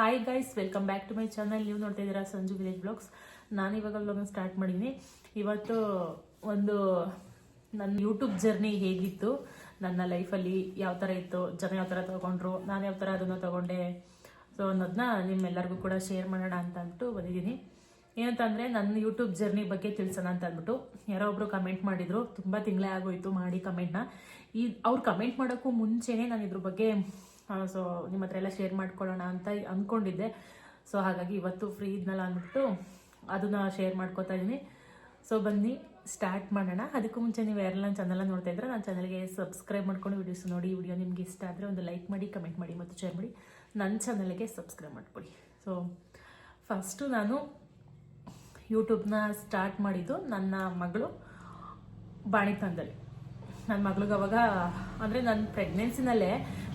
Hi guys welcome back to my channel ನೀವು ನೋಡ್ತಾ ಇದ್ದೀರಾ ಸಂಜು ವಿಲೇಜ್ ಬ್ಲಾಗ್ಸ್ ನಾನು ಇವಾಗ ಬ್ಲಾಗ್ನ ಸ್ಟಾರ್ಟ್ ಮಾಡಿದ್ದೀನಿ ಇವತ್ತು ಒಂದು ನನ್ನ ಯೂಟ್ಯೂಬ್ ಜರ್ನಿ ಹೇಗಿತ್ತು, ನನ್ನ ಲೈಫಲ್ಲಿ ಯಾವ ಥರ ಇತ್ತು, ಜನ ಯಾವ ಥರ ತೊಗೊಂಡ್ರು, ನಾನು ಯಾವ ಥರ ಅದನ್ನು ತೊಗೊಂಡೆ. ಸೊ ಅನ್ನೋದನ್ನ ನಿಮ್ಮೆಲ್ಲರಿಗೂ ಕೂಡ ಶೇರ್ ಮಾಡೋಣ ಅಂತ ಅಂದ್ಬಿಟ್ಟು ಬಂದಿದ್ದೀನಿ. ಏನಂತಂದರೆ, ನನ್ನ ಯೂಟ್ಯೂಬ್ ಜರ್ನಿ ಬಗ್ಗೆ ತಿಳಿಸೋಣ ಅಂತ ಅಂದ್ಬಿಟ್ಟು ಯಾರೋ ಒಬ್ಬರು ಕಮೆಂಟ್ ಮಾಡಿದರು. ತುಂಬ ತಿಂಗಳೇ ಆಗೋಯ್ತು ಮಾಡಿ ಕಮೆಂಟ್ನ ಈ, ಅವ್ರು ಕಮೆಂಟ್ ಮಾಡೋಕ್ಕೂ ಮುಂಚೆನೇ ನಾನು ಇದ್ರ ಬಗ್ಗೆ ಸೊ ನಿಮ್ಮ ಹತ್ರ ಎಲ್ಲ ಶೇರ್ ಮಾಡ್ಕೊಳ್ಳೋಣ ಅಂತ ಅಂದ್ಕೊಂಡಿದ್ದೆ ಸೊ ಹಾಗಾಗಿ ಇವತ್ತು ಫ್ರೀ ಇದ್ನಲ್ಲ ಅಂದ್ಬಿಟ್ಟು ಅದನ್ನ ಶೇರ್ ಮಾಡ್ಕೋತಾ ಇದ್ದೀನಿ. ಸೊ ಬನ್ನಿ ಸ್ಟಾರ್ಟ್ ಮಾಡೋಣ. ಅದಕ್ಕೂ ಮುಂಚೆ ನೀವು ಯಾರೆಲ್ಲ ನನ್ನ ಚಾನಲ್ ನೋಡ್ತಾ ಇದ್ರೆ ನನ್ನ ಚಾನಲ್ಗೆ ಸಬ್ಸ್ಕ್ರೈಬ್ ಮಾಡ್ಕೊಂಡು ವಿಡಿಯೋಸ್ ನೋಡಿ ವಿಡಿಯೋ ನಿಮ್ಗೆ ಇಷ್ಟ ಆದರೆ ಒಂದು ಲೈಕ್ ಮಾಡಿ ಕಮೆಂಟ್ ಮಾಡಿ ಮತ್ತು ಶೇರ್ ಮಾಡಿ. ನನ್ನ ಚಾನಲ್ಗೆ ಸಬ್ಸ್ಕ್ರೈಬ್ ಮಾಡ್ಕೊಳ್ಳಿ. ಸೊ ಫಸ್ಟು ನಾನು ಯೂಟ್ಯೂಬ್ನ ಸ್ಟಾರ್ಟ್ ಮಾಡಿದ್ದು ನನ್ನ ಮಗಳು ಬಾಣಿತನದಲ್ಲಿ ನನ್ನ ಮಗಳಿಗೆ ಅವಾಗ, ಅಂದರೆ ನನ್ನ ಪ್ರೆಗ್ನೆನ್ಸಿನಲ್ಲೇ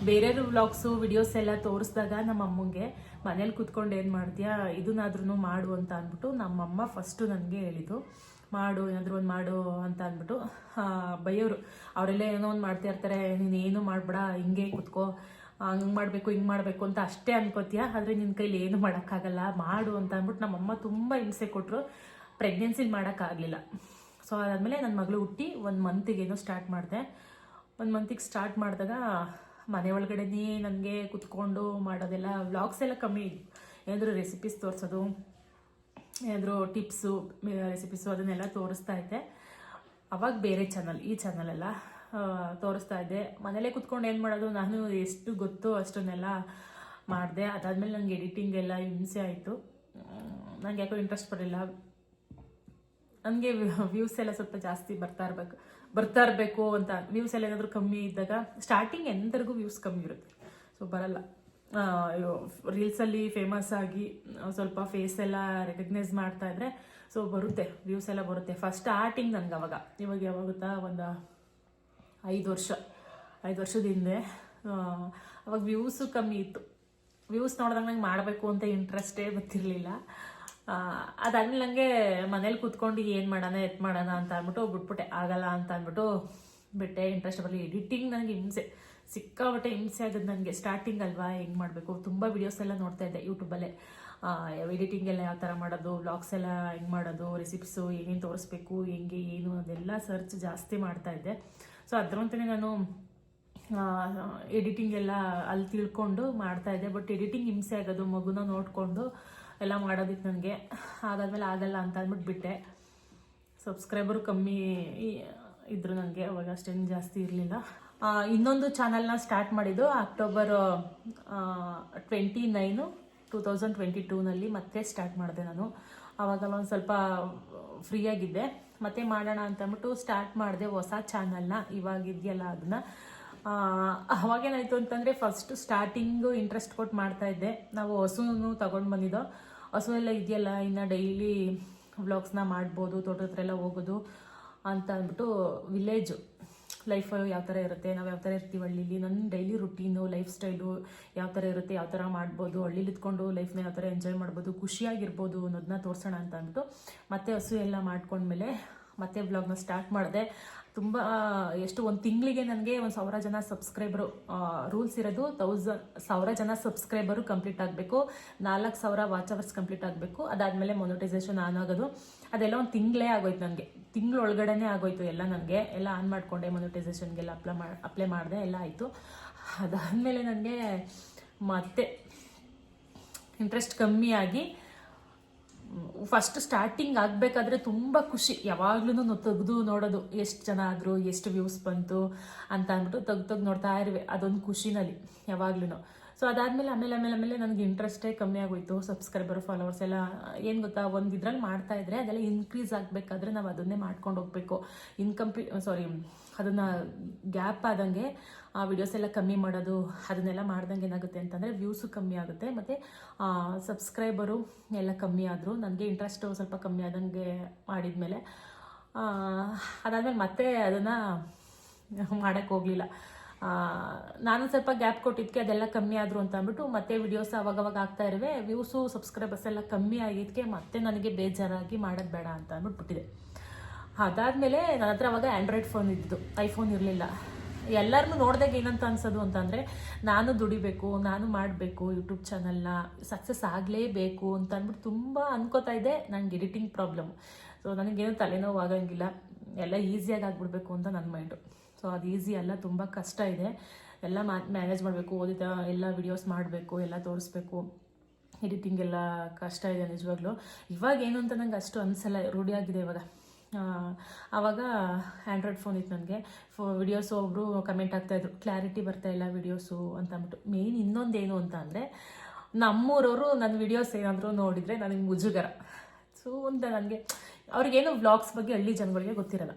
ಬೇರೆಯವ್ರ ವ್ಲಾಗ್ಸು ವಿಡಿಯೋಸ್ ಎಲ್ಲ ತೋರಿಸಿದಾಗ ನಮ್ಮ ಅಮ್ಮಂಗೆ ಮನೇಲಿ ಕೂತ್ಕೊಂಡು ಏನು ಮಾಡ್ತೀಯಾ ಇದನ್ನಾದ್ರೂ ಮಾಡು ಅಂತ ಅಂದ್ಬಿಟ್ಟು ನಮ್ಮಮ್ಮ ಫಸ್ಟು ನನಗೆ ಹೇಳಿದ್ದು, ಮಾಡು, ಏನಾದರೂ ಒಂದು ಮಾಡು ಅಂತ ಅಂದ್ಬಿಟ್ಟು. ಬೈಯೋರು, ಅವರೆಲ್ಲ ಏನೋ ಒಂದು ಮಾಡ್ತಾ ಇರ್ತಾರೆ, ನೀನು ಏನು ಮಾಡಬೇಡ, ಹಿಂಗೆ ಕೂತ್ಕೋ ಹಂಗೆ ಮಾಡಬೇಕು, ಹಿಂಗೆ ಮಾಡಬೇಕು ಅಂತ ಅಷ್ಟೇ ಅನ್ಕೋತೀಯ, ಆದರೆ ನಿನ್ನ ಕೈಲಿ ಏನು ಮಾಡೋಕ್ಕಾಗಲ್ಲ, ಮಾಡು ಅಂತ ಅಂದ್ಬಿಟ್ಟು ನಮ್ಮಮ್ಮ ತುಂಬ ಹಿಂಸೆ ಕೊಟ್ಟರು ಪ್ರೆಗ್ನೆನ್ಸಿಲಿ ಮಾಡೋಕ್ಕಾಗಲಿಲ್ಲ. ಸೊ ಅದಾದಮೇಲೆ ನನ್ನ ಮಗಳು ಹುಟ್ಟಿ ಒಂದು ಮಂತಿಗೇನೋ ಸ್ಟಾರ್ಟ್ ಮಾಡಿದೆ. ಒಂದು ಮಂತಿಗೆ ಸ್ಟಾರ್ಟ್ ಮಾಡಿದಾಗ ಮನೆ ಒಳಗಡೆನೇ ನನಗೆ ಕುತ್ಕೊಂಡು ಮಾಡೋದೆಲ್ಲ ವ್ಲಾಗ್ಸ್ ಎಲ್ಲ ಕಮ್ಮಿ. ಇದ್ವು ಏನಾದರೂ ರೆಸಿಪೀಸ್ ತೋರಿಸೋದು, ಏನಾದರೂ ಟಿಪ್ಸು ರೆಸಿಪೀಸು ಅದನ್ನೆಲ್ಲ ತೋರಿಸ್ತಾ ಇದ್ದೆ. ಅವಾಗ ಬೇರೆ ಚಾನಲ್ ಈ ಚಾನಲೆಲ್ಲ ತೋರಿಸ್ತಾ ಇದ್ದೆ. ಮನೇಲೇ ಕುತ್ಕೊಂಡು ಏನು ಮಾಡೋದು ನಾನು ಎಷ್ಟು ಗೊತ್ತೋ ಅಷ್ಟನ್ನೆಲ್ಲ ಮಾಡಿದೆ. ಅದಾದಮೇಲೆ ನನಗೆ ಎಡಿಟಿಂಗ್ ಎಲ್ಲ ಹಿಂಸೆ ಆಯಿತು. ನನಗೆ ಯಾಕೋ ಇಂಟ್ರೆಸ್ಟ್ ಬರಲಿಲ್ಲ ನನಗೆ ವ್ಯೂಸ್ ಎಲ್ಲ ಸ್ವಲ್ಪ ಜಾಸ್ತಿ ಬರ್ತಾ ಇರಬೇಕು ಬರ್ತಾ ಇರಬೇಕು ಅಂತ. ವ್ಯೂಸ್ ಎಲ್ಲ ಏನಾದರೂ ಕಮ್ಮಿ ಇದ್ದಾಗ ಸ್ಟಾರ್ಟಿಂಗ್ ಎಂದರಿಗೂ ವ್ಯೂಸ್ ಕಮ್ಮಿ ಇರುತ್ತೆ. ಸೊ ಬರಲ್ಲ. ರೀಲ್ಸಲ್ಲಿ ಫೇಮಸ್ ಆಗಿ ಸ್ವಲ್ಪ ಫೇಸ್ ಎಲ್ಲ ರೆಕಗ್ನೈಸ್ ಮಾಡ್ತಾ ಇದ್ರೆ ಸೊ ಬರುತ್ತೆ. ವ್ಯೂಸ್ ಎಲ್ಲ ಬರುತ್ತೆ. ಫಸ್ಟ್ ಸ್ಟಾರ್ಟಿಂಗ್ ನನಗೆ ಅವಾಗ. ಇವಾಗ ಯಾವಾಗುತ್ತಾ? ಒಂದು ಐದು ವರ್ಷ. ಐದು ವರ್ಷದ ಹಿಂದೆ. ಅವಾಗ ವ್ಯೂಸು ಕಮ್ಮಿ ಇತ್ತು. ವ್ಯೂಸ್ ನೋಡಿದಾಗ ನಂಗೆ ಮಾಡಬೇಕು ಅಂತ ಇಂಟ್ರೆಸ್ಟೇ ಗೊತ್ತಿರಲಿಲ್ಲ. ಅದಾದ್ಮೇಲೆ ನನಗೆ ಮನೇಲಿ ಕೂತ್ಕೊಂಡು ಏನು ಮಾಡೋಣ, ಎತ್ ಮಾಡೋಣ ಅಂತ ಅಂದ್ಬಿಟ್ಟು ಬಿಟ್ಬಿಟ್ಟೆ ಆಗಲ್ಲ ಅಂತ ಅಂದ್ಬಿಟ್ಟು ಬಿಟ್ಟೆ. ಇಂಟ್ರೆಸ್ಟ್ ಬರಲಿ. ಎಡಿಟಿಂಗ್ ನನಗೆ ಹಿಂಸೆ. ಸಿಕ್ಕಾಬಟ್ಟೆ ಹಿಂಸೆ ಆಗೋದು ನನಗೆ ಸ್ಟಾರ್ಟಿಂಗ್ ಅಲ್ವಾ? ಹೆಂಗೆ ಮಾಡಬೇಕು? ತುಂಬ ವಿಡಿಯೋಸ್ ಎಲ್ಲ ನೋಡ್ತಾ ಇದ್ದೆ ಯೂಟ್ಯೂಬಲ್ಲೇ ಎಡಿಟಿಂಗ್ ಎಲ್ಲ ಯಾವ ಥರ ಮಾಡೋದು? ವ್ಲಾಗ್ಸ್ ಎಲ್ಲ ಹೆಂಗೆ ಮಾಡೋದು? ರೆಸಿಪ್ಸು ಏನೇನು ತೋರಿಸ್ಬೇಕು? ಹೆಂಗೆ, ಏನು? ಅದೆಲ್ಲ ಸರ್ಚ್ ಜಾಸ್ತಿ ಮಾಡ್ತಾ ಇದ್ದೆ. ಸೊ ಅದರಂತೆಯೇ ನಾನು ಎಡಿಟಿಂಗ್ ಎಲ್ಲ ಅಲ್ಲಿ ತಿಳ್ಕೊಂಡು ಮಾಡ್ತಾ ಇದ್ದೆ. ಬಟ್ ಎಡಿಟಿಂಗ್ ಹಿಂಸೆ ಆಗೋದು, ಮಗುನ ನೋಡಿಕೊಂಡು ಎಲ್ಲ ಮಾಡೋದಿತ್ತು ನನಗೆ. ಅದಾದಮೇಲೆ ಆಗಲ್ಲ ಅಂತ ಅಂದ್ಬಿಟ್ಟು ಬಿಟ್ಟೆ ಸಬ್ಸ್ಕ್ರೈಬರು ಕಮ್ಮಿ ಇದ್ರು ನನಗೆ, ಅವಾಗ ಅಷ್ಟೇನು ಜಾಸ್ತಿ ಇರಲಿಲ್ಲ. ಇನ್ನೊಂದು ಚಾನಲ್ನ ಸ್ಟಾರ್ಟ್ ಮಾಡಿದ್ದು October twenty nine two thousand twenty ಟೂನಲ್ಲಿ ಮತ್ತೆ ಸ್ಟಾರ್ಟ್ ಮಾಡಿದೆ ನಾನು. ಅವಾಗೆಲ್ಲ ಒಂದು ಸ್ವಲ್ಪ ಫ್ರೀ ಆಗಿದ್ದೆ. ಮತ್ತೆ ಮಾಡೋಣ ಅಂತಂದ್ಬಿಟ್ಟು ಸ್ಟಾರ್ಟ್ ಮಾಡಿದೆ ಹೊಸ ಚಾನಲ್ನ ಇವಾಗ ಇದೆಯಲ್ಲ ಅದನ್ನ ಅವಾಗೇನಾಯ್ತು ಅಂತಂದರೆ ಫಸ್ಟ್ ಸ್ಟಾರ್ಟಿಂಗು ಇಂಟ್ರೆಸ್ಟ್ ಕೊಟ್ಟು ಮಾಡ್ತಾ ಇದ್ದೆ. ನಾವು ಹೊಸನು ತಗೊಂಡು ಬಂದಿದ್ದೋ ಹಸು ಎಲ್ಲ ಇದೆಯಲ್ಲ, ಇನ್ನು ಡೈಲಿ ವ್ಲಾಗ್ಸ್ನ ಮಾಡ್ಬೋದು ತೋಟದ ಹತ್ರ ಎಲ್ಲ ಹೋಗೋದು ಅಂತ ಅಂದ್ಬಿಟ್ಟು ವಿಲೇಜು ಲೈಫ್ ಯಾವ ಥರ ಇರುತ್ತೆ, ನಾವು ಯಾವ ಥರ ಇರ್ತೀವಿ ಹಳ್ಳಿಲಿ ನನ್ನ ಡೈಲಿ ರುಟೀನು ಲೈಫ್ ಸ್ಟೈಲು ಯಾವ ಥರ ಇರುತ್ತೆ, ಯಾವ ಥರ ಮಾಡ್ಬೋದು, ಹಳ್ಳಿಲಿ ಇದ್ಕೊಂಡು ಲೈಫ್ನ ಯಾವ ಥರ ಎಂಜಾಯ್ ಮಾಡ್ಬೋದು, ಖುಷಿಯಾಗಿರ್ಬೋದು ಅನ್ನೋದನ್ನ ತೋರಿಸೋಣ ಅಂತ ಅಂದ್ಬಿಟ್ಟು ಮತ್ತೆ ಹಸು ಎಲ್ಲ ಮಾಡ್ಕೊಂಡ್ಮೇಲೆ ಮತ್ತೆ ಬ್ಲಾಗ್ನ ಸ್ಟಾರ್ಟ್ ಮಾಡಿದೆ. ತುಂಬ ಎಷ್ಟು ಒಂದು ತಿಂಗಳಿಗೆ ನನಗೆ ಒಂದು ಸಾವಿರ ಜನ ಸಬ್ಸ್ಕ್ರೈಬರು ರೂಲ್ಸ್ ಇರೋದು ತೌಸಂಡ್ ಸಾವಿರ ಜನ ಸಬ್ಸ್ಕ್ರೈಬರು ಕಂಪ್ಲೀಟ್ ಆಗಬೇಕು. ನಾಲ್ಕು ಸಾವಿರ ವಾಚ್ ಅವರ್ಸ್ ಕಂಪ್ಲೀಟ್ ಆಗಬೇಕು. ಅದಾದಮೇಲೆ ಮೊನಿಟೈಸೇಷನ್ ಆನ್ ಆಗೋದು. ಅದೆಲ್ಲ ಒಂದು ತಿಂಗಳೇ ಆಗೋಯ್ತು ನನಗೆ. ತಿಂಗಳೊಳಗಡೆನೇ ಆಗೋಯ್ತು ಎಲ್ಲ ನನಗೆ. ಎಲ್ಲ ಆನ್ ಮಾಡಿಕೊಂಡೆ ಮೊನಿಟೈಸೇಷನ್ಗೆಲ್ಲ ಅಪ್ಲೈ ಮಾಡಿ ಅಪ್ಲೈ ಮಾಡಿದೆ, ಎಲ್ಲ ಆಯಿತು. ಅದಾದಮೇಲೆ ನನಗೆ ಮತ್ತೆ ಇಂಟ್ರೆಸ್ಟ್ ಕಮ್ಮಿಯಾಗಿ ಫಸ್ಟ್ ಸ್ಟಾರ್ಟಿಂಗ್ ಆಗಬೇಕಾದ್ರೆ ತುಂಬ ಖುಷಿ. ಯಾವಾಗ್ಲೂ ತೆಗೆದು ನೋಡೋದು, ಎಷ್ಟು ಜನ ಆದರು, ಎಷ್ಟು ವ್ಯೂಸ್ ಬಂತು ಅಂತ ಅಂದ್ಬಿಟ್ಟು ತೆಗ್ದು ತೆಗ್ದು ನೋಡ್ತಾ ಇರುವೆ. ಅದೊಂದು ಖುಷಿನಲ್ಲಿ ಯಾವಾಗ್ಲೂ ಸೊ ಅದಾದಮೇಲೆ ಆಮೇಲೆ ಆಮೇಲೆ ಆಮೇಲೆ ನನಗೆ ಇಂಟ್ರೆಸ್ಟೇ ಕಮ್ಮಿ ಆಗೋಯ್ತು. ಸಬ್ಸ್ಕ್ರೈಬರ್ ಫಾಲೋವರ್ಸ್ ಎಲ್ಲ ಏನು ಗೊತ್ತಾ, ಒಂದು ಇದ್ರಲ್ಲಿ ಮಾಡ್ತಾ ಇದ್ರೆ ಅದೆಲ್ಲ ಇನ್ಕ್ರೀಸ್ ಆಗಬೇಕಾದ್ರೆ ನಾವು ಅದನ್ನೇ ಮಾಡ್ಕೊಂಡು ಹೋಗ್ಬೇಕು. ಇನ್ಕಂಪ್ಲೀ ಸಾರಿ ಅದನ್ನು ಗ್ಯಾಪ್ ಆದಂಗೆ ಆ ವಿಡಿಯೋಸ್ ಎಲ್ಲ ಕಮ್ಮಿ ಮಾಡೋದು, ಅದನ್ನೆಲ್ಲ ಮಾಡ್ದಂಗೆ ಏನಾಗುತ್ತೆ ಅಂತಂದರೆ ವ್ಯೂಸು ಕಮ್ಮಿ ಆಗುತ್ತೆ. ಮತ್ತು ಸಬ್ಸ್ಕ್ರೈಬರು ಎಲ್ಲ ಕಮ್ಮಿ ಆದರು. ನನಗೆ ಇಂಟ್ರೆಸ್ಟು ಸ್ವಲ್ಪ ಕಮ್ಮಿ ಆದಂಗೆ ಮಾಡಿದ್ಮೇಲೆ ಅದಾದಮೇಲೆ ಮತ್ತೆ ಅದನ್ನು ಮಾಡೋಕ್ಕೆ ಹೋಗಲಿಲ್ಲ. ನಾನು ಸ್ವಲ್ಪ ಗ್ಯಾಪ್ ಕೊಟ್ಟಿದ್ದಕ್ಕೆ ಅದೆಲ್ಲ ಕಮ್ಮಿ ಆದರು ಅಂತ ಅಂದ್ಬಿಟ್ಟು ಮತ್ತೆ ವಿಡಿಯೋಸ್ ಅವಾಗವಾಗ ಆಗ್ತಾ ಇರುವೆ. ವ್ಯೂಸು ಸಬ್ಸ್ಕ್ರೈಬರ್ಸ್ ಎಲ್ಲ ಕಮ್ಮಿ ಆಗಿದ್ದಕ್ಕೆ ಮತ್ತೆ ನನಗೆ ಬೇಜಾರಾಗಿ ಮಾಡೋದು ಬೇಡ ಅಂತ ಅಂದ್ಬಿಟ್ಟು ಬಿಟ್ಟಿದೆ ಅದಾದಮೇಲೆ ನನ್ನ ಹತ್ರ ಅವಾಗ ಆ್ಯಂಡ್ರಾಯ್ಡ್ ಫೋನ್ ಇದ್ದಿದ್ದು. ಐಫೋನ್ ಇರಲಿಲ್ಲ. ಎಲ್ಲರನ್ನೂ ನೋಡಿದಾಗ ಏನಂತ ಅನ್ಸೋದು ಅಂತಂದರೆ, ನಾನು ದುಡಿಬೇಕು, ನಾನು ಮಾಡಬೇಕು ಯೂಟ್ಯೂಬ್ ಚಾನಲ್ನ ಸಕ್ಸಸ್ ಆಗಲೇಬೇಕು ಅಂತ ಅಂದ್ಬಿಟ್ಟು ತುಂಬ ಅನ್ಕೋತಾ ಇದ್ದೆ. ನನಗೆ ಎಡಿಟಿಂಗ್ ಪ್ರಾಬ್ಲಮ್ ಸೊ ನನಗೇನು ತಲೆನೋವು ಆಗಂಗಿಲ್ಲ. ಎಲ್ಲ ಈಸಿಯಾಗಿ ಆಗಿಬಿಡ್ಬೇಕು ಅಂತ ನನ್ನ ಮೈಂಡು ಸೊ ಅದು ಈಸಿ ಅಲ್ಲ, ತುಂಬ ಕಷ್ಟ ಇದೆ. ಎಲ್ಲ ಮ್ಯಾನೇಜ್ ಮಾಡಬೇಕು, ಓದಿದ ಎಲ್ಲ ವಿಡಿಯೋಸ್ ಮಾಡಬೇಕು, ಎಲ್ಲ ತೋರಿಸ್ಬೇಕು. ಎಡಿಟಿಂಗ್ ಎಲ್ಲ ಕಷ್ಟ ಇದೆ ನಿಜವಾಗ್ಲೂ. ಇವಾಗ ಏನು ಅಂತ ನಂಗೆ ಅಷ್ಟು ಅನಿಸಲ್ಲ. ರೂಢಿಯಾಗಿದೆ ಇವಾಗ. ಆವಾಗ ಆ್ಯಂಡ್ರಾಯ್ಡ್ ಫೋನ್ ಇತ್ತು ನನಗೆ. ಫೋ ವಿಡಿಯೋಸು ಒಬ್ಬರು ಕಮೆಂಟ್ ಆಗ್ತಾಯಿದ್ರು ಕ್ಲಾರಿಟಿ ಬರ್ತಾ ಇಲ್ಲ ವಿಡಿಯೋಸು ಅಂತ ಅಂದ್ಬಿಟ್ಟು. ಇನ್ನೊಂದು ಏನು ಅಂತ ಅಂದರೆ, ನಮ್ಮೂರವರು ನನ್ನ ವಿಡಿಯೋಸ್ ಏನಾದರೂ ನೋಡಿದರೆ ನನಗೆ ಮುಜುಗರ. ಸೊ ಅಂತ ನನಗೆ, ಅವ್ರಿಗೇನು ವ್ಲಾಗ್ಸ್ ಬಗ್ಗೆ ಹಳ್ಳಿ ಜನಗಳಿಗೆ ಗೊತ್ತಿರಲ್ಲ.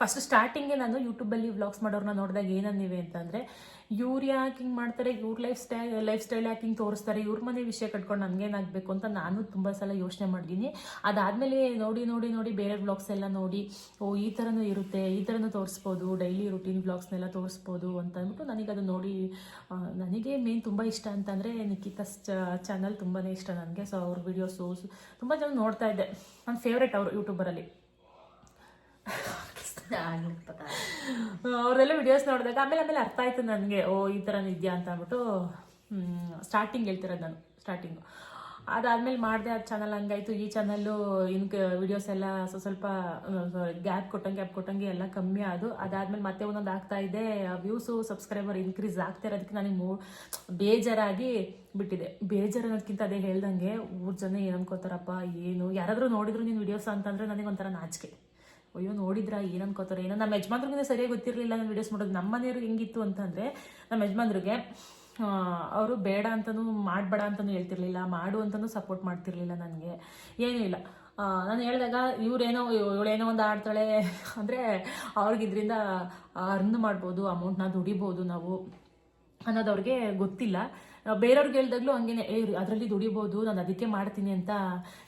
ಫಸ್ಟ್ ಸ್ಟಾರ್ಟಿಂಗೇ ನಾನು ಯೂಟ್ಯೂಬಲ್ಲಿ ವ್ಲಾಗ್ಸ್ ಮಾಡೋರನ್ನ ನೋಡಿದಾಗ ಏನನ್ನಿವೆ ಅಂತಂದರೆ, ಇವ್ರು ಯಾಕೆ ಹಿಂಗೆ ಮಾಡ್ತಾರೆ, ಇವ್ರ ಲೈಫ್ ಸ್ಟೈಲ್ ಲೈಫ್ ಸ್ಟೈಲ್ ಯಾಕೆ ಹಿಂಗೆ ತೋರಿಸ್ತಾರೆ, ಇವ್ರ ಮನೆ ವಿಷಯ ಕಟ್ಕೊಂಡು ನನಗೇನಾಗಬೇಕು ಅಂತ ನಾನು ತುಂಬ ಸಲ ಯೋಚನೆ ಮಾಡಿದ್ದೀನಿ ಅದಾದಮೇಲೆ ನೋಡಿ ನೋಡಿ ನೋಡಿ ಬೇರೆ ವ್ಲಾಗ್ಸ್ ಎಲ್ಲ ನೋಡಿ, ಓ, ಈ ಥರನೂ ಇರುತ್ತೆ, ಈ ಥರನೂ ತೋರಿಸ್ಬೋದು ಡೈಲಿ ರುಟೀನ್ ವ್ಲಾಗ್ಸ್ನೆಲ್ಲ ತೋರಿಸ್ಬೋದು ಅಂತ ಅಂದ್ಬಿಟ್ಟು ನನಗೆ ಅದು ನೋಡಿ ನನಗೆ ಮೇನ್ ತುಂಬ ಇಷ್ಟ ಅಂತಂದರೆ ನಿಖಿತಾಸ್ ಚಾನಲ್ ತುಂಬಾ ಇಷ್ಟ ನನಗೆ. ಸೊ ಅವ್ರ ವೀಡಿಯೋಸು ತುಂಬ ಜನ ನೋಡ್ತಾ ಇದ್ದೆ. ನನ್ನ ಫೇವ್ರೇಟ್ ಅವರು ಯೂಟ್ಯೂಬರಲ್ಲಿ ಅವರೆಲ್ಲ ವಿಡಿಯೋಸ್ ನೋಡಿದಾಗ ಆಮೇಲೆ ಆಮೇಲೆ ಅರ್ಥ ಆಯ್ತು ನನಗೆ, ಓ, ಈ ಥರ ಇದೆಯಾ ಅಂತ ಅಂದ್ಬಿಟ್ಟು ಸ್ಟಾರ್ಟಿಂಗ್ ಹೇಳ್ತಿರೋದು ನಾನು ಸ್ಟಾರ್ಟಿಂಗು ಅದಾದ್ಮೇಲೆ ಮಾಡಿದೆ ಆ ಚಾನಲ್ ಹಂಗಾಯ್ತು. ಈ ಚಾನಲ್ಲು ಇನ್ಕ ವಿಡಿಯೋಸ್ ಎಲ್ಲ ಸ್ವಲ್ಪ ಸ್ವಲ್ಪ ಗ್ಯಾಪ್ ಕೊಟ್ಟಂಗೆ ಗ್ಯಾಪ್ ಕೊಟ್ಟಂಗೆ ಎಲ್ಲ ಕಮ್ಮಿ ಅದು ಅದಾದ್ಮೇಲೆ ಮತ್ತೆ ಒಂದೊಂದು ಆಗ್ತಾ ಇದೆ. ವ್ಯೂಸು ಸಬ್ಸ್ಕ್ರೈಬರ್ ಇನ್ಕ್ರೀಸ್ ಆಗ್ತಾ ಇರೋದಕ್ಕೆ ನನಗೆ ಬೇಜಾರಾಗಿ ಬಿಟ್ಟಿದೆ. ಬೇಜಾರು ಅನ್ನೋದಕ್ಕಿಂತ ಅದೇ ಹೇಳ್ದಂಗೆ, ಊರ್ ಜನ ಏನು ಅನ್ಕೋತಾರಪ್ಪ ಏನು, ಯಾರಾದರೂ ನೋಡಿದ್ರು ನೀನು ವಿಡಿಯೋಸ್ ಅಂತಂದ್ರೆ ನನಗೆ ಒಂಥರ ನಾಚಿಕೆ. ಅಯ್ಯೋ, ನೋಡಿದ್ರ ಏನ್ ಅನ್ಕೋತಾರೆ ಏನೋ, ನಮ್ಮ ಯಜಮಾನ್ರಿಗೆ ಸರಿಯಾಗಿ ಗೊತ್ತಿರಲಿಲ್ಲ ನಾನು ವೀಡಿಯೋಸ್ ಮಾಡೋದು ನಮ್ಮ ಮನೆಯವ್ರು ಹೆಂಗಿತ್ತು ಅಂತಂದರೆ, ನಮ್ಮ ಯಜಮಾನ್ರಿಗೆ ಅವರು ಬೇಡ ಅಂತಲೂ ಮಾಡಬೇಡ ಅಂತಲೂ ಹೇಳ್ತಿರ್ಲಿಲ್ಲ, ಮಾಡು ಅಂತಲೂ ಸಪೋರ್ಟ್ ಮಾಡ್ತಿರ್ಲಿಲ್ಲ ನನಗೆ. ಏನೂ ಇಲ್ಲ. ನಾನು ಹೇಳಿದಾಗ ಇವರೇನೋ, ಇವಳೇನೋ ಒಂದು ಆಡ್ತಾಳೆ ಅಂದರೆ ಅವ್ರಿಗೆ ಇದರಿಂದ ಅರ್ನ್ ಮಾಡ್ಬೋದು ಅಮೌಂಟ್ನ ದುಡಿಬೋದು ನಾವು ಅನ್ನೋದು ಅವ್ರಿಗೆ ಗೊತ್ತಿಲ್ಲ. ಬೇರೆಯವ್ರಿಗೆ ಹೇಳ್ದಾಗ್ಲೂ ಹಂಗೇನೆ, ಏ ಅದರಲ್ಲಿ ದುಡಿಬೋದು, ನಾನು ಅದಕ್ಕೆ ಮಾಡ್ತೀನಿ ಅಂತ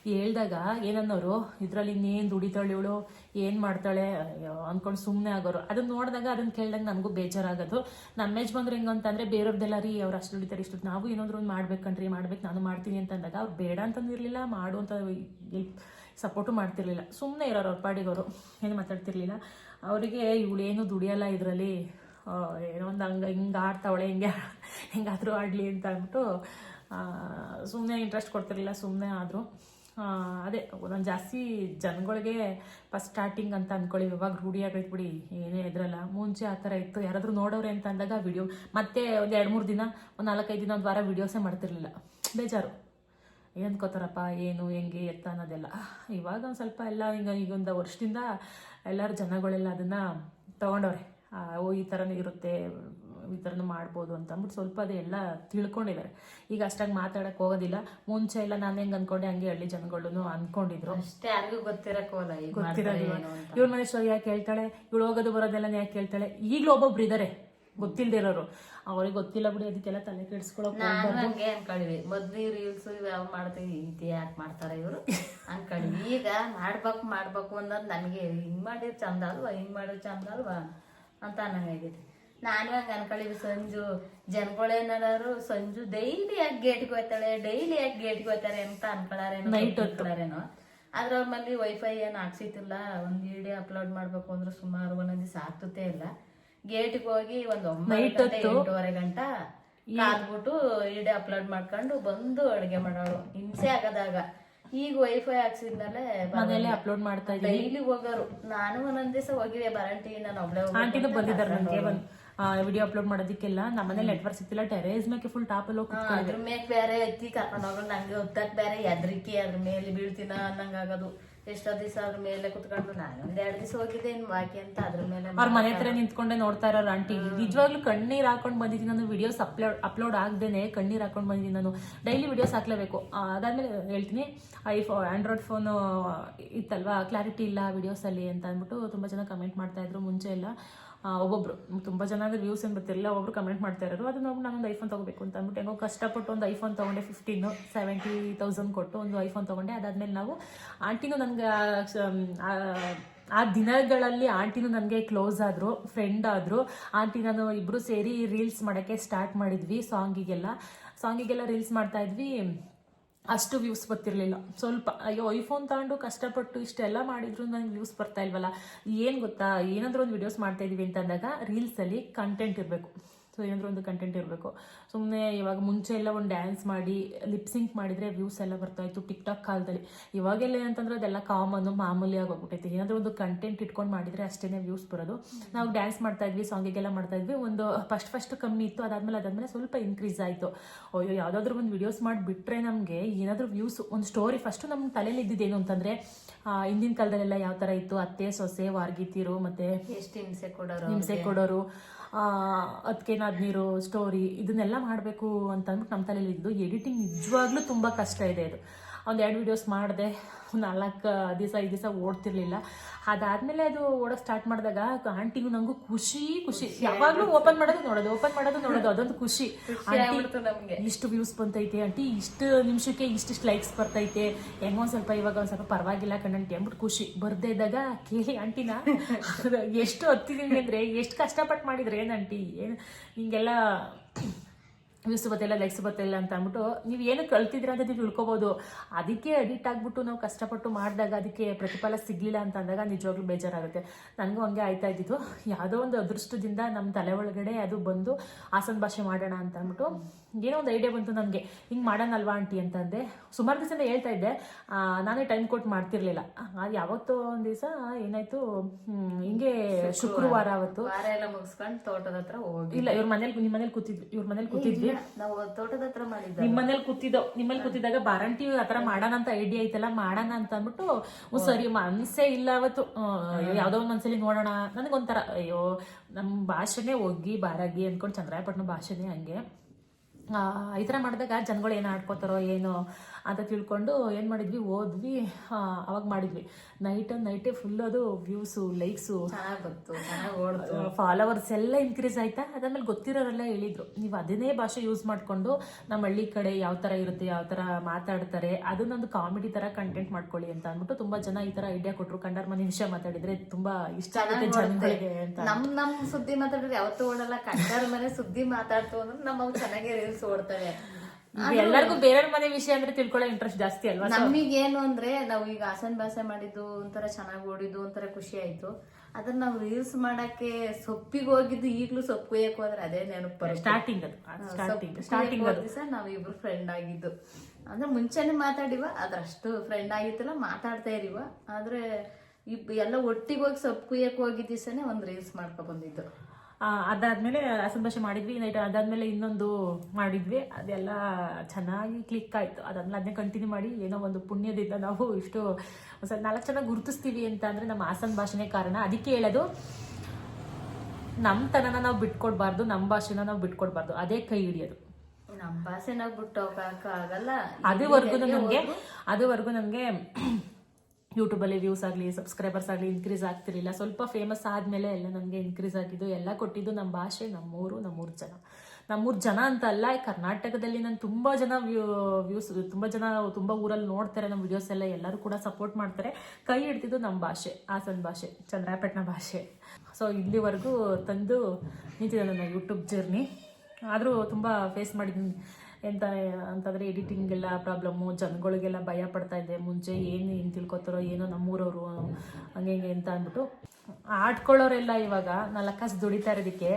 ಹೇಳ್ದಾಗ ಏನನ್ನೋರು, ಇದರಲ್ಲಿ ಇನ್ನೇನು ದುಡಿತಾಳೆ ಇವಳು? ಏನು ಮಾಡ್ತಾಳೆ? ಅಂದ್ಕೊಂಡು ಸುಮ್ಮನೆ ಆಗೋರು. ಅದನ್ನ ನೋಡಿದಾಗ ಅದನ್ನು ಕೇಳಿದಾಗ ನನಗೂ ಬೇಜಾರಾಗೋದು. ನಮ್ಮ ಯಜಮಾನ್ರು ಹೆಂಗಂತಂದ್ರೆ ಬೇರೆಯವ್ರದ್ದೆಲ್ಲ ರೀ, ಅವ್ರು ಅಷ್ಟು ದುಡಿತಾರೆ ಇಷ್ಟು ನಾವು ಏನಾದರೂ ಒಂದು ಮಾಡ್ಬೇಕನ್ರಿ, ಮಾಡ್ಬೇಕು, ನಾನು ಮಾಡ್ತೀನಿ ಅಂತಂದಾಗ ಅವ್ರು ಬೇಡ ಅಂತಂದಿರಲಿಲ್ಲ ಮಾಡು ಅಂತ ಸಪೋರ್ಟು ಮಾಡ್ತಿರ್ಲಿಲ್ಲ. ಸುಮ್ಮನೆ ಇರೋರು ಅವ್ರ ಪಾಡಿಗೋರು. ಏನು ಮಾತಾಡ್ತಿರ್ಲಿಲ್ಲ. ಅವರಿಗೆ, ಇವಳೇನು ದುಡಿಯಲ್ಲ ಇದರಲ್ಲಿ? ಏನೋ ಒಂದು ಹಂಗೆ ಹಿಂಗೆ ಆಡ್ತಾವಳೆ, ಹಿಂಗೆ ಹೆಂಗಾದರೂ ಆಡಲಿ ಅಂತ ಅಂದ್ಬಿಟ್ಟು ಸುಮ್ಮನೆ ಇಂಟ್ರೆಸ್ಟ್ ಕೊಡ್ತಿರಲಿಲ್ಲ ಸುಮ್ಮನೆ ಆದರೂ. ಅದೇ, ಒಂದೊಂದು ಜಾಸ್ತಿ ಜನಗಳಿಗೆ ಫಸ್ಟ್ ಸ್ಟಾರ್ಟಿಂಗ್ ಅಂತ ಅಂದ್ಕೊಳ್ಳಿ ಇವಾಗ ರೂಢಿ ಆಗೈತೆ ಬಿಡಿ, ಏನೇ ಇದ್ರಲ್ಲ. ಮುಂಚೆ ಆ ಥರ ಇತ್ತು. ಯಾರಾದರೂ ನೋಡೋರೆ ಅಂತ ಅಂದಾಗ ವಿಡಿಯೋ ಮತ್ತೆ ಒಂದು ಎರಡು ಮೂರು ದಿನ, ಒಂದು ನಾಲ್ಕೈದು ದಿನ, ಒಂದು ವಾರ ವೀಡಿಯೋಸೇ ಮಾಡ್ತಿರ್ಲಿಲ್ಲ. ಬೇಜಾರು. ಏನು ಅನ್ಕೋತಾರಪ್ಪ, ಏನು, ಹೆಂಗೆ, ಎತ್ತ ಅನ್ನೋದೆಲ್ಲ. ಇವಾಗ ಒಂದು ಸ್ವಲ್ಪ ಎಲ್ಲ ಈಗ ಈಗೊಂದು ವರ್ಷದಿಂದ ಎಲ್ಲರೂ ಜನಗಳೆಲ್ಲ ಅದನ್ನು ತಗೊಂಡವ್ರೆ. ಓ ಈ ಥರನೂ ಇರುತ್ತೆ ಈ ಥರನೂ ಮಾಡ್ಬೋದು ಅಂತ ಅಂದ್ಬಿಟ್ಟು ಸ್ವಲ್ಪ ಅದು ಎಲ್ಲ ತಿಳ್ಕೊಂಡಿದ್ದಾರೆ. ಈಗ ಅಷ್ಟಾಗಿ ಮಾತಾಡಕ್ಕೆ ಹೋಗೋದಿಲ್ಲ. ಮುಂಚೆ ಎಲ್ಲ ನಾನು ಹೆಂಗೆ ಅನ್ಕೊಂಡೆ ಹಂಗೆ ಹಳ್ಳಿ ಜನಗಳನ್ನು ಅನ್ಕೊಂಡಿದ್ರು. ಅಷ್ಟೇ ಯಾರಿಗೂ ಗೊತ್ತಿರಕ್ಕೋಲ್ಲ ಈಗ ಗೊತ್ತಿರೋದಿಲ್ಲ ಇವ್ರ ಮನೆ ಸ್ಟೋರಿ ಯಾಕೆ ಹೇಳ್ತಾಳೆ ಇವಳು ಹೋಗೋದು ಬರೋದೆಲ್ಲ ಯಾಕೆ ಹೇಳ್ತಾಳೆ ಈಗಲೂ ಒಬ್ಬೊಬ್ರು ಇದ್ದಾರೆ ಗೊತ್ತಿಲ್ಲದೆ ಇರೋರು. ಅವ್ರಿಗೆ ಗೊತ್ತಿಲ್ಲ ಬಿಡಿ ಅದಕ್ಕೆಲ್ಲ ತಲೆ ಕೆಡಿಸ್ಕೊಳಕ್ ನಾನು ಹಂಗೆ ಅನ್ಕೊಂಡಿವಿ ಮೊದ್ಲು ರೀಲ್ಸ್ ಇವ್ಯಾವ ಮಾಡ್ತೀವಿ ಇದು ಯಾಕೆ ಮಾಡ್ತಾರೆ ಇವರು? ಅನ್ಕೊಂಡಿವಿ ಈಗ ಮಾಡ್ಬೇಕು ಮಾಡ್ಬೇಕು ಅನ್ನೋದು ನನಗೆ ಹಿಂಗ್ ಮಾಡಿದ್ರೆ ಚಂದ ಅಲ್ವಾ ಹಿಂಗ್ ಮಾಡಿದ್ರೆ ಚಂದ ಅಲ್ವಾ? ಅಂತ ಅನ್ನಂಗಾಗೈತಿ ನಾನು ಹಂಗೆ ಅನ್ಕೊಳ್ಳಿವಿ ಸಂಜು ಜನಗಳೇನಾರು ಸಂಜು ಡೈಲಿ ಯಾಕೆ ಗೇಟ್ಗೆ ಹೋಗ್ತಾಳೆ ಡೈಲಿ ಯಾಕೆ ಗೇಟ್ಗೆ ಹೋಯ್ತಾರೆ ಅಂತ ಅನ್ಕೊಳ್ಳಾರೇನು ನೈಟ್ ಹೋಗ್ತಾರೇನೋ ಆದ್ರೆ ಅವ್ರ ಮಲ್ಲಿ ವೈಫೈ ಏನು ಹಾಕ್ಸಿತ್ತಿಲ್ಲ ಒಂದು ವಿಡಿಯೋ ಅಪ್ಲೋಡ್ ಮಾಡ್ಬೇಕು ಅಂದ್ರೆ ಸುಮಾರು ಒಂದೊಂದು ದಿವಸ ಆಗ್ತತೆ ಇಲ್ಲ. ಗೇಟ್ಗೆ ಹೋಗಿ ಒಂದು ಒಂಬತ್ತು ಗಂಟೆ ಎಂಟೂವರೆ ಗಂಟ ಕಾದ್ಬಿಟ್ಟು ವಿಡಿಯೋ ಅಪ್ಲೋಡ್ ಮಾಡ್ಕೊಂಡು ಬಂದು ಅಡುಗೆ ಮಾಡೋಳು. ಹಿಂಸೆ ಆಗದಾಗ ಈಗ ವೈಫೈ ಹಾಕ್ಸಿದ್ಮೇಲೆ ಮನೇಲೆ ಅಪ್ಲೋಡ್ ಮಾಡ್ತಾ ಇದ್ದೀನಿ. ಡೈಲಿ ಹೋಗೋರು ನಾನು ಒಂದೊಂದ್ ದಿವಸ ಹೋಗಿದ್ದೆ ಬರಂಟಿ ನಾನು ಒಬ್ಳೆ ಆಂಟಿನೂ ಬಂದಿದ್ದಾರೆ ನನಗೆ ಒಂದು ವಿಡಿಯೋ ಅಪ್ಲೋಡ್ ಮಾಡೋದಕ್ಕೆಲ್ಲ. ಮನೆ ನೆಟ್ವರ್ಕ್ ಸಿಕ್ತಿಲ್ಲ ಟೆರೇಸ್ ಮೇಲೆ ಫುಲ್ ಟಾಪಲ್ಲಿ ಹೋಗಿ ಅದ್ರ ಮೇಲೆ ಬೇರೆ ಎತ್ತಿ ಕರ್ಕೊಂಡು ಹೋಗೋದು ನಂಗೆ ಉದ್ದಕ್ಕೆ ಬೇರೆ ಎದ್ರಿಕೆ ಅದ್ರ ಮೇಲೆ ಬೀಳ್ತೀನ ಅನ್ನಂಗ್ ಆಗೋದು ಎಷ್ಟೋ ದಿವಸ ಅದ್ರ ಮೇಲೆ ಕುತ್ಕೊಂಡು ನಾನು ಒಂದ್ ಎರಡ್ ದಿವಸ ಹೋಗಿದ್ದೆ ಇನ್ ಬಾಕಿ ಅಂತ ಅದ್ರ ಮೇಲೆ ಅವ್ರ ಮನೆ ಹತ್ರ ನಿಂತ್ಕೊಂಡೆ ನೋಡ್ತಾ ಇರೋ ಆಂಟಿ. ನಿಜವಾಗ್ಲೂ ಕಣ್ಣೀರ್ ಹಾಕೊಂಡ್ ಬಂದಿದ್ದೀನಿ ನಾನು ವಿಡಿಯೋಸ್ ಅಪ್ಲೋಡ್ ಅಪ್ಲೋಡ್ ಆಗ್ದೇನೆ ಕಣ್ಣೀರ್ ಹಾಕೊಂಡ್ ಬಂದಿದ್ದೀನಿ ನಾನು. ಡೈಲಿ ವಿಡಿಯೋಸ್ ಹಾಕ್ಲೇಬೇಕು. ಅದಾದ್ಮೇಲೆ ಹೇಳ್ತೀನಿ ಐಫೋ ಆಂಡ್ರಾಯ್ಡ್ ಫೋನ್ ಇತ್ತಲ್ವಾ ಕ್ಲಾರಿಟಿ ಇಲ್ಲ ವಿಡಿಯೋಸಲ್ಲಿ ಅಂತ ಅಂದ್ಬಿಟ್ಟು ತುಂಬಾ ಜನ ಕಮೆಂಟ್ ಮಾಡ್ತಾ ಇದ್ರು ಮುಂಚೆ ಎಲ್ಲ. ಒಬ್ಬೊಬ್ರು. ತುಂಬ ಜನ ಅಂದ್ರೆ ವ್ಯೂಸ್ ಏನು ಬರ್ತಿರಲಿಲ್ಲ ಒಬ್ಬರು ಕಮೆಂಟ್ ಮಾಡ್ತಾ ಇರೋರು, ಅದನ್ನ ನೋಡಿ ನಾನೊಂದು ಐಫೋನ್ ತಗೋಬೇಕು ಅಂತ ಅಂದ್ಬಿಟ್ಟು ಹೆಂಗೋ ಕಷ್ಟಪಟ್ಟು ಒಂದು ಐಫೋನ್ ತಗೊಂಡೆ ಫಿಫ್ಟೀನು ಸೆವೆಂಟಿ ತೌಸಂಡ್ ಕೊಟ್ಟು ಒಂದು ಐಫೋನ್ ತಗೊಂಡೆ. ಅದಾದ್ಮೇಲೆ ನಾವು ಆಂಟಿನೂ ನನಗೆ ಆ ದಿನಗಳಲ್ಲಿ ಆಂಟಿನೂ ನನಗೆ ಕ್ಲೋಸ್ ಆದರು ಫ್ರೆಂಡ್ ಆದರು. ಆಂಟಿ ನಾನು ಇಬ್ಬರು ಸೇರಿ ರೀಲ್ಸ್ ಮಾಡೋಕ್ಕೆ ಸ್ಟಾರ್ಟ್ ಮಾಡಿದ್ವಿ ಸಾಂಗಿಗೆಲ್ಲ ಸಾಂಗಿಗೆಲ್ಲ ರೀಲ್ಸ್ ಮಾಡ್ತಾ ಇದ್ವಿ. ಅಷ್ಟು ವ್ಯೂಸ್ ಬರ್ತಿರ್ಲಿಲ್ಲ. ಸ್ವಲ್ಪ, ಅಯ್ಯೋ ಐಫೋನ್ ತಗೊಂಡು ಕಷ್ಟಪಟ್ಟು ಇಷ್ಟೆಲ್ಲ ಮಾಡಿದ್ರು ನನಗೆ ವ್ಯೂಸ್ ಬರ್ತಾ ಇಲ್ವಲ್ಲ? ಏನು ಗೊತ್ತಾ? ಏನಾದರೂ ಒಂದು ವಿಡಿಯೋಸ್ ಮಾಡ್ತಾ ಇದ್ದೀವಿ ಅಂತ ಅಂದಾಗ ರೀಲ್ಸಲ್ಲಿ ಕಂಟೆಂಟ್ ಇರಬೇಕು. ಸೊ ಏನಾದರೂ ಒಂದು ಕಂಟೆಂಟ್ ಇರಬೇಕು. ಸುಮ್ಮನೆ ಇವಾಗ ಮುಂಚೆ ಎಲ್ಲ ಒಂದು ಡ್ಯಾನ್ಸ್ ಮಾಡಿ ಲಿಪ್ಸಿಂಕ್ ಮಾಡಿದರೆ ವ್ಯೂಸ್ ಎಲ್ಲ ಬರ್ತಾ ಇತ್ತು ಟಿಕ್ ಟಾಕ್ ಕಾಲದಲ್ಲಿ. ಇವಾಗೆಲ್ಲ ಏನಂತಂದ್ರೆ ಅದೆಲ್ಲ ಕಾಮನ್ನು ಮಾಮೂಲಿ ಆಗೋಗ್ಬಿಟ್ಟೈತೆ ಏನಾದರೂ ಒಂದು ಕಂಟೆಂಟ್ ಇಟ್ಕೊಂಡು ಮಾಡಿದರೆ ಅಷ್ಟೇ ವ್ಯೂಸ್ ಬರೋದು. ನಾವು ಡ್ಯಾನ್ಸ್ ಮಾಡ್ತಾ ಇದ್ವಿ ಸಾಂಗಿಗೆಲ್ಲ ಮಾಡ್ತಾ ಇದ್ವಿ. ಒಂದು ಫಸ್ಟ್ ಫಸ್ಟ್ ಕಮ್ಮಿ ಇತ್ತು ಅದಾದ್ಮೇಲೆ ಅದಾದ್ಮೇಲೆ ಸ್ವಲ್ಪ ಇನ್ಕ್ರೀಸ್ ಆಯಿತು. ಅಯ್ಯೋ ಯಾವುದಾದ್ರೂ ಒಂದು ವಿಡಿಯೋಸ್ ಮಾಡಿಬಿಟ್ರೆ ನಮಗೆ ಏನಾದರೂ ವ್ಯೂಸ್ ಒಂದು ಸ್ಟೋರಿ ಫಸ್ಟು ನಮ್ಮ ತಲೆಯಲ್ಲಿ ಇದ್ದಿದ್ದೇನು ಅಂತಂದರೆ ಹಿಂದಿನ ಕಾಲದಲ್ಲೆಲ್ಲ ಯಾವ ಥರ ಇತ್ತು? ಅತ್ತೆ ಸೊಸೆ ವಾರ್ಗಿತಿರು ಮತ್ತು ಎಷ್ಟು ಹಿಂಸೆ ಕೊಡೋರು ಹಿಂಸೆ ಕೊಡೋರು. ಅದಕ್ಕೆ ನೀರು ಸ್ಟೋರಿ ಇದನ್ನೆಲ್ಲ ಮಾಡಬೇಕು ಅಂತ ಅಂದ್ಬಿಟ್ಟು ನಮ್ಮ ತಲೆಯಲ್ಲಿ ಇದ್ದು ಎಡಿಟಿಂಗ್ ನಿಜವಾಗ್ಲೂ ತುಂಬ ಕಷ್ಟ ಇದೆ ಇದು ಒಂದು ಎರಡು ವೀಡಿಯೋಸ್ ಮಾಡಿದೆ ನಾಲ್ಕು ದಿವಸ ಐದು ದಿವಸ ಓಡ್ತಿರ್ಲಿಲ್ಲ. ಅದಾದ್ಮೇಲೆ ಅದು ಓಡೋಕೆ ಸ್ಟಾರ್ಟ್ ಮಾಡಿದಾಗ ಆಂಟಿಗೂ ನಂಗೂ ಖುಷಿ ಖುಷಿ. ಯಾವಾಗಲೂ ಓಪನ್ ಮಾಡೋದು ನೋಡೋದು ಓಪನ್ ಮಾಡೋದು ನೋಡೋದು ಅದೊಂದು ಖುಷಿ. ಆಂಟಿ ನಮ್ಗೆ. ಇಷ್ಟು ವ್ಯೂಸ್ ಬಂತೈತೆ. ಆಂಟಿ ಇಷ್ಟು ನಿಮಿಷಕ್ಕೆ ಇಷ್ಟಿಷ್ಟು ಲೈಕ್ಸ್ ಬರ್ತೈತೆ. ಹೆಂಗೋ ಒಂದ್ ಸ್ವಲ್ಪ ಇವಾಗ ಒಂದು ಸ್ವಲ್ಪ ಪರವಾಗಿಲ್ಲ ಕಣ್ಣಂಟಿ ಅಂದ್ಬಿಟ್ಟು ಖುಷಿ. ಬರ್ದೇ ಇದ್ದಾಗ ಕೇಳಿ ಆಂಟಿನ. ಎಷ್ಟು ಹತ್ತಿದೀನಿ ಅಂದ್ರೆ ಎಷ್ಟು ಕಷ್ಟಪಟ್ಟು ಮಾಡಿದ್ರೆ ಏನ್ ಆಂಟಿ? ಏನು ಹಿಂಗೆಲ್ಲ ವ್ಯೂಸ್ ಬತ್ತಿಲ್ಲ ಲೈಕ್ಸ್ ಬತ್ತಿಲ್ಲ ಅಂತ ಅಂದ್ಬಿಟ್ಟು ನೀವು ಏನು ಕಲ್ತಿದ್ದೀರ ಅಂತ ನೀವು ತಿಳ್ಕೊಬೋದು. ಅದಕ್ಕೆ ಅಡಿಟ್ ಆಗ್ಬಿಟ್ಟು ನಾವು ಕಷ್ಟಪಟ್ಟು ಮಾಡಿದಾಗ ಅದಕ್ಕೆ ಪ್ರತಿಫಲ ಸಿಗ್ಲಿಲ್ಲ ಅಂತ ಅಂದಾಗ ನಿಜವಾಗ್ಲೂ ಬೇಜಾರಾಗುತ್ತೆ. ನನಗೂ ಹಂಗೆ ಆಯ್ತಾ ಇದ್ದಿದ್ದು. ಯಾವುದೋ ಒಂದು ಅದೃಷ್ಟದಿಂದ ನಮ್ಮ ತಲೆ ಒಳಗಡೆ ಅದು ಬಂದು ಹಾಸನ ಭಾಷೆ ಮಾಡೋಣ ಅಂತ ಅಂದ್ಬಿಟ್ಟು ಏನೋ ಒಂದು ಐಡಿಯಾ ಬಂತು ನನಗೆ. ಹಿಂಗೆ ಮಾಡೋಣಲ್ವಾ ಆಂಟಿ ಅಂತಂದೆ ಸುಮಾರು ದಿವಸ ಹೇಳ್ತಾ ಇದ್ದೆ. ನಾನೇ ಟೈಮ್ ಕೊಟ್ಟು ಮಾಡ್ತಿರ್ಲಿಲ್ಲ. ಅದು ಯಾವತ್ತೋ ಒಂದು ದಿವಸ ಏನಾಯ್ತು ಹಿಂಗೆ ಶುಕ್ರವಾರ. ಅವತ್ತು ಮುಗಿಸ್ಕೊಂಡು ತೋಟದ ಹತ್ರ ಹೋಗಿ ಇಲ್ಲ ಇವ್ರ ಮನೇಲಿ ನಿಮ್ಮ ಮನೇಲಿ ಕೂತಿದ್ವಿ. ಇವ್ರ ಮನೇಲಿ ಕೂತಿದ್ವಿ. ನಾವು ತೋಟದ ಹತ್ರ ಮಾಡಿದ್ದ ನಿಮ್ ಮನೇಲಿ ಕೂತಿದ್ದೋ ನಿಮ್ಮಲ್ಲಿ ಕೂತಿದ್ದಾಗ ಬಾರಂಟಿ ಆತರ ಮಾಡೋಣ ಅಂತ ಐಡಿಯಾ ಐತಲ್ಲ ಮಾಡೋಣ ಅಂತ ಅಂದ್ಬಿಟ್ಟು ಹ್ಞೂ ಸರಿ ಮನ್ಸೇ ಇಲ್ಲ ಅವತ್ತು. ಯಾವ್ದೋ ಒಂದ್ ಮನ್ಸಲ್ಲಿ ನೋಡೋಣ. ನನಗೊಂಥರ ಅಯ್ಯೋ ನಮ್ಮ ಭಾಷೆನೇ ಹೋಗಿ ಬಾರಾಗಿ ಅನ್ಕೊಂಡು ಚಂದ್ರಾಯಪಟ್ಟಣ ಭಾಷೆನೇ ಹಂಗೆ. ಈ ಥರ ಮಾಡಿದಾಗ ಜನಗಳು ಏನು ಆಡ್ಕೋತಾರೋ ಏನೋ ಅಂತ ತಿಳ್ಕೊಂಡು ಏನು ಮಾಡಿದ್ವಿ? ಓದ್ವಿ. ಅವಾಗ ಮಾಡಿದ್ವಿ. ನೈಟ್ ನೈಟೇ ಫುಲ್ ಅದು ವ್ಯೂಸು ಲೈಕ್ಸು ಫಾಲೋವರ್ಸ್ ಎಲ್ಲ ಇನ್ಕ್ರೀಸ್ ಆಯ್ತಾ? ಅದಾದ್ಮೇಲೆ ಗೊತ್ತಿರೋರೆಲ್ಲ ಹೇಳಿದ್ರು ನೀವು ಅದನ್ನೇ ಭಾಷೆ ಯೂಸ್ ಮಾಡಿಕೊಂಡು ನಮ್ಮ ಹಳ್ಳಿ ಕಡೆ ಯಾವ ಥರ ಇರುತ್ತೆ ಯಾವ ಥರ ಮಾತಾಡ್ತಾರೆ ಅದನ್ನೊಂದು ಕಾಮಿಡಿ ಥರ ಕಂಟೆಂಟ್ ಮಾಡ್ಕೊಳ್ಳಿ ಅಂತ ಅಂದ್ಬಿಟ್ಟು ತುಂಬ ಜನ ಈ ಥರ ಐಡಿಯಾ ಕೊಟ್ಟರು ಕಂಡರ್ ಮನೆ ವಿಷಯ ಮಾತಾಡಿದ್ರೆ ತುಂಬ ಇಷ್ಟ ಆಗುತ್ತೆ ಜನಗಳಿಗೆ ಅಂತ. ನಮ್ಮ ನಮ್ಮ ಸುದ್ದಿ ಮಾತಾಡಿದ್ರೆ ಯಾವತ್ತೂ ಓಡಲ್ಲ. ಕಂಡರ್ ಮನೆ ಸುದ್ದಿ ಮಾತಾಡ್ತು ಅಂದ್ರೆ ನಮ್ಮ ಚೆನ್ನಾಗಿ ರೀಲ್ಸ್ ಓಡ್ತವೆ ಎಲ್ಲರಿಗೂ ಬೇರೆ ಮನೆ ವಿಷಯ ಅಂದ್ರೆ ತಿಳ್ಕೊಳ್ಳೋ ಇಂಟ್ರೆಸ್ಟ್ ಜಾಸ್ತಿ ಅಲ್ವಾ? ನಮಗೇನು ಅಂದ್ರೆ ನಾವು ಈಗ ಹಾಸನ್ ಭಾಷೆ ಮಾಡಿದ್ದು ಒಂಥರ ಚೆನ್ನಾಗಿ ಓಡಿದ್ದು ಒಂಥರ ಖುಷಿ ಆಯ್ತು. ಅದನ್ನ ನಾವು ರೀಲ್ಸ್ ಮಾಡಕ್ಕೆ ಸೊಪ್ಪಿಗೆ ಹೋಗಿದ್ದು ಈಗ್ಲೂ ಸೊಪ್ಪು ಕುಯ್ಯಕ್ ಹೋದ್ರೆ ಅದೇ ನೆನಪು ಸ್ಟಾರ್ಟಿಂಗ್ ಅದು. ಸ್ಟಾರ್ಟಿಂಗ್ ಸ್ಟಾರ್ಟಿಂಗ್ ಸರ್ ದಿವಸ ನಾವಿಬ್ರು ಫ್ರೆಂಡ್ ಆಗಿದ್ದು. ಅಂದ್ರೆ ಮುಂಚೆನೆ ಮಾತಾಡಿವ ಅದ್ರಷ್ಟು ಫ್ರೆಂಡ್ ಆಗಿತ್ತಲ್ಲ ಮಾತಾಡ್ತಾ ಇರಿವ. ಆದ್ರೆ ಇಬ್ ಎಲ್ಲ ಒಟ್ಟಿಗೆ ಹೋಗಿ ಸೊಪ್ಪು ಕುಯ್ಯಕ್ ಹೋಗಿದ್ದ ದಿವಸನೇ ಒಂದ್ ರೀಲ್ಸ್ ಮಾಡ್ಕೊ ಬಂದಿದ್ದು. ಅದಾದ್ಮೇಲೆ ಹಸನ್ ಭಾಷೆ ಮಾಡಿದ್ವಿ ನೈಟ್ ಅದಾದ್ಮೇಲೆ ಇನ್ನೊಂದು ಮಾಡಿದ್ವಿ. ಅದೆಲ್ಲ ಚೆನ್ನಾಗಿ ಕ್ಲಿಕ್ ಆಯ್ತು. ಅದಾದ್ಮೇಲೆ ಅದನ್ನೇ ಕಂಟಿನ್ಯೂ ಮಾಡಿ ಏನೋ ಒಂದು ಪುಣ್ಯದಿಂದ ನಾವು ಇಷ್ಟು ಒಂದು ಸ್ವಲ್ಪ ನಾಲ್ಕು ಜನ ಗುರುತಿಸ್ತೀವಿ ಅಂತ ಅಂದ್ರೆ ನಮ್ಮ ಹಾಸನ್ ಭಾಷೆನೇ ಕಾರಣ. ಅದಕ್ಕೆ ಹೇಳೋದು ನಮ್ಮ ತನನ ನಾವು ಬಿಟ್ಕೊಡ್ಬಾರ್ದು ನಮ್ಮ ಭಾಷೆನ ನಾವು ಬಿಟ್ಕೊಡ್ಬಾರ್ದು. ಅದೇ ಕೈ ಹಿಡಿಯೋದು. ನಮ್ಮ ಭಾಷೆ ನಾವು ಬಿಟ್ಟು ಹೋಗಕ್ಕಾಗಲ್ಲ ಅದುವರೆಗೂ ನಮಗೆ ಅದುವರೆಗೂ ನನಗೆ ಯೂಟ್ಯೂಬಲ್ಲಿ ವ್ಯೂಸ್ ಆಗಲಿ ಸಬ್ಸ್ಕ್ರೈಬರ್ಸ್ ಆಗಲಿ ಇನ್ಕ್ರೀಸ್ ಆಗ್ತಿರಲಿಲ್ಲ. ಸ್ವಲ್ಪ ಫೇಮಸ್ ಆದಮೇಲೆ ಎಲ್ಲ ನನಗೆ ಇನ್ಕ್ರೀಸ್ ಆಗಿದ್ದು, ಎಲ್ಲ ಕೊಟ್ಟಿದ್ದು ನಮ್ಮ ಭಾಷೆ, ನಮ್ಮೂರು ನಮ್ಮೂರು ಜನ. ನಮ್ಮೂರು ಜನ ಅಂತ ಅಲ್ಲ ಕರ್ನಾಟಕದಲ್ಲಿ ನಾನು ತುಂಬ ಜನ ವ್ಯೂ ವ್ಯೂಸ್ ತುಂಬ ಜನ ತುಂಬ ಊರಲ್ಲಿ ನೋಡ್ತಾರೆ ನಮ್ಮ ವಿಡಿಯೋಸ್ ಎಲ್ಲ ಎಲ್ಲರೂ ಕೂಡ ಸಪೋರ್ಟ್ ಮಾಡ್ತಾರೆ. ಕೈ ಹಿಡ್ತಿದ್ದು ನಮ್ಮ ಭಾಷೆ, ಹಾಸನ ಭಾಷೆ ಚಂದ್ರಾಪಟ್ಟಣ ಭಾಷೆ. ಸೊ ಇಲ್ಲಿವರೆಗೂ ತಂದು ನಿಂತಿದೆ ನನ್ನ ಯೂಟ್ಯೂಬ್ ಜರ್ನಿ ಆದರೂ ತುಂಬ ಫೇಸ್ ಮಾಡಿದ್ದೀನಿ ಎಂತ, ಅಂತಂದರೆ ಎಡಿಟಿಂಗ್ ಎಲ್ಲ ಪ್ರಾಬ್ಲಮ್ಮು ಜನಗಳಿಗೆಲ್ಲ ಭಯ ಪಡ್ತಾ ಇದ್ದೆ ಮುಂಚೆ ಏನು ಏನು ತಿಳ್ಕೊತಾರೋ ಏನೋ ನಮ್ಮೂರವರು, ಹಂಗೆ ಹಿಂಗೆ ಅಂತ ಅಂದ್ಬಿಟ್ಟು ಆಡ್ಕೊಳ್ಳೋರೆಲ್ಲ ಇವಾಗ ನಾಲ್ಕಾಸು ಕಾಸು ದುಡಿತಾ ಇರೋದಕ್ಕೆ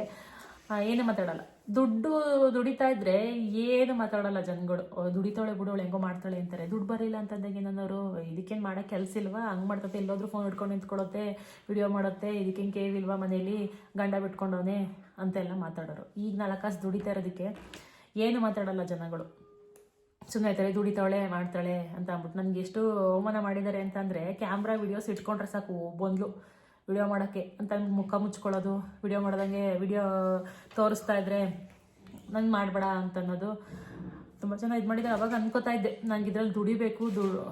ಏನೇ ಮಾತಾಡಲ್ಲ. ದುಡ್ಡು ದುಡಿತಾ ಇದ್ರೆ ಏನು ಮಾತಾಡಲ್ಲ ಜನಗಳು. ದುಡಿತಾಳೆ ಬಿಡೋಳು ಹೆಂಗೋ ಮಾಡ್ತಾಳೆ ಅಂತಾರೆ. ದುಡ್ಡು ಬರಲಿಲ್ಲ ಅಂತಂದಾಗ ಏನನ್ನೋರು ಇದಕ್ಕೇನು ಮಾಡೋ ಕೆಲಸ ಇಲ್ವಾ? ಹಂಗೆ ಮಾಡ್ತತೆ, ಎಲ್ಲೋದ್ರೂ ಫೋನ್ ಹಿಡ್ಕೊಂಡು ನಿಂತ್ಕೊಳ್ಳುತ್ತೆ ವಿಡಿಯೋ ಮಾಡುತ್ತೆ ಇದಕ್ಕೇನು ಕೇವಿಲ್ವಾ ಮನೇಲಿ, ಗಂಡ ಬಿಟ್ಕೊಂಡವನೇ, ಅಂತೆಲ್ಲ ಮಾತಾಡೋರು. ಈಗ ನಾಲ್ಕು ಕಾಸು ದುಡಿತಾ ಇರೋದಕ್ಕೆ ಏನು ಮಾತಾಡಲ್ಲ ಜನಗಳು. ಸುಮ್ಮನೆ ತಲೆ ದುಡಿತಾಳೆ, ಮಾಡ್ತಾಳೆ ಅಂತ ಅಂದ್ಬಿಟ್ಟು ನನಗೆ ಎಷ್ಟು ಅವಮಾನ ಮಾಡಿದ್ದಾರೆ ಅಂತಂದರೆ ಕ್ಯಾಮ್ರಾ ವಿಡಿಯೋಸ್ ಇಟ್ಕೊಂಡ್ರೆ ಸಾಕು ಬಂದ್ಲು. ವಿಡಿಯೋ ಮಾಡೋಕ್ಕೆ ಅಂತ ಮುಖ ಮುಚ್ಕೊಳ್ಳೋದು ವಿಡಿಯೋ ಮಾಡ್ದಂಗೆ ವಿಡಿಯೋ ತೋರಿಸ್ತಾ ಇದ್ರೆ ನಂಗೆ ಮಾಡಬೇಡ ಅಂತ ಅನ್ನೋದು ತುಂಬ ಜನ ಇದು ಮಾಡಿದ್ದಾರೆ ಅವಾಗ ಅನ್ಕೋತಾ ಇದ್ದೆ. ನಂಗೆ ಇದ್ರಲ್ಲಿ ದುಡಿಬೇಕು ದುಡು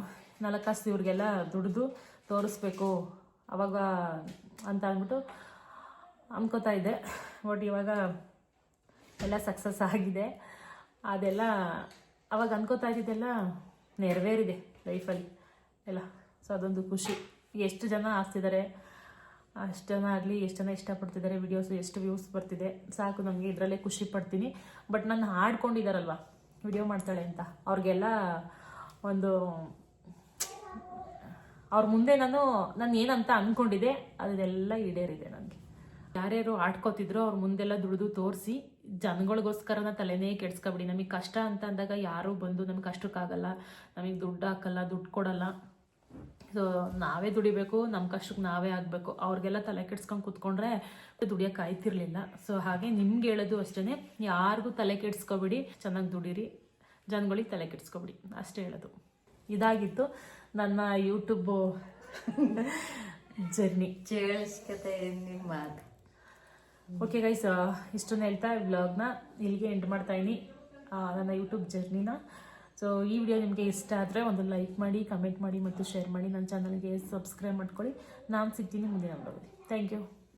ನಾಲ್ಕು ಇವ್ರಿಗೆಲ್ಲ ದುಡಿದು ತೋರಿಸ್ಬೇಕು ಅವಾಗ ಅಂತ ಅಂದ್ಬಿಟ್ಟು ಅನ್ಕೋತಾ ಇದ್ದೆ. ಬಟ್ ಇವಾಗ ಎಲ್ಲ ಸಕ್ಸಸ್ ಆಗಿದೆ. ಅದೆಲ್ಲ ಅವಾಗ ಅನ್ಕೋತಾ ಇದ್ದಿದ್ದೆಲ್ಲ ನೆರವೇರಿದೆ ಲೈಫಲ್ಲಿ ಎಲ್ಲ. ಸೊ, ಅದೊಂದು ಖುಷಿ. ಎಷ್ಟು ಜನ ಆಸ್ತಿದ್ದಾರೆ ಅಷ್ಟು ಜನ ಆಗಲಿ, ಎಷ್ಟು ಜನ ಇಷ್ಟಪಡ್ತಿದ್ದಾರೆ ವಿಡಿಯೋಸು ಎಷ್ಟು ವ್ಯೂಸ್ ಬರ್ತಿದೆ, ಸಾಕು, ನಮಗೆ ಇದರಲ್ಲೇ ಖುಷಿ ಪಡ್ತೀನಿ. ಬಟ್ ನನ್ನ ಹಾಡ್ಕೊಂಡಿದ್ದಾರಲ್ವ ವಿಡಿಯೋ ಮಾಡ್ತಾಳೆ ಅಂತ. ಅವ್ರಿಗೆಲ್ಲ ಒಂದು, ಅವ್ರ ಮುಂದೆ ನಾನು ನಾನು ಏನಂತ ಅಂದ್ಕೊಂಡಿದ್ದೆ ಅದೆಲ್ಲ ಈಡೇರಿದೆ ನನಗೆ. ಯಾರ್ಯಾರು ಆಡ್ಕೋತಿದ್ರು ಅವ್ರ ಮುಂದೆಲ್ಲ ದುಡಿದು ತೋರಿಸಿ ಜನಗಳಿಗೋಸ್ಕರನ ತಲೆನೇ ಕೆಡ್ಸ್ಕೊಬಿಡಿ. ನಮಗೆ ಕಷ್ಟ ಅಂತ ಅಂದಾಗ ಯಾರೂ ಬಂದು ನಮ್ಗೆ ಕಷ್ಟಕ್ಕಾಗಲ್ಲ. ನಮಗೆ ದುಡ್ಡು ಹಾಕಲ್ಲ, ದುಡ್ಡು ಕೊಡಲ್ಲ. ಸೊ ನಾವೇ ದುಡಿಬೇಕು ನಮ್ಮ ಕಷ್ಟಕ್ಕೆ ನಾವೇ ಆಗಬೇಕು. ಅವ್ರಿಗೆಲ್ಲ ತಲೆ ಕೆಡ್ಸ್ಕೊಂಡು ಕೂತ್ಕೊಂಡ್ರೆ ದುಡಿಯೋಕೆ ಆಯ್ತಿರ್ಲಿಲ್ಲ ಸೊ ಹಾಗೆ ನಿಮ್ಗೆ ಹೇಳೋದು ಅಷ್ಟೇ ಯಾರಿಗೂ ತಲೆ ಕೆಡ್ಸ್ಕೊಬಿಡಿ, ಚೆನ್ನಾಗಿ ದುಡೀರಿ. ಜನಗಳಿಗೆ ತಲೆ ಕೆಡ್ಸ್ಕೊಬಿಡಿ. ಅಷ್ಟೇ ಹೇಳೋದು. ಇದಾಗಿತ್ತು ನನ್ನ ಯೂಟ್ಯೂಬು ಜರ್ನಿ. ಕೇಳಿಸ್ಕತೆ ನಿಮ್ಮ ಮಾತು ಓಕೆ ಗೈಸ್ ಇಷ್ಟನ್ನು ಹೇಳ್ತಾ ವ್ಲಾಗ್ನ ಇಲ್ಲಿಗೆ ಎಂಡ್ ಮಾಡ್ತಾ ಇದೀನಿ. ನನ್ನ ಯೂಟ್ಯೂಬ್ ಜರ್ನಿನ ಸೊ ಈ ವಿಡಿಯೋ ನಿಮಗೆ ಇಷ್ಟ ಆದರೆ ಒಂದು ಲೈಕ್ ಮಾಡಿ ಕಮೆಂಟ್ ಮಾಡಿ ಮತ್ತು ಶೇರ್ ಮಾಡಿ. ನನ್ನ ಚಾನಲ್ಗೆ ಸಬ್ಸ್ಕ್ರೈಬ್ ಮಾಡ್ಕೊಳ್ಳಿ. ನಾನು ಸಿಗ್ತೀನಿ ಮುಂದಿನ ವ್ಲಾಗಲ್ಲಿ ಥ್ಯಾಂಕ್ ಯು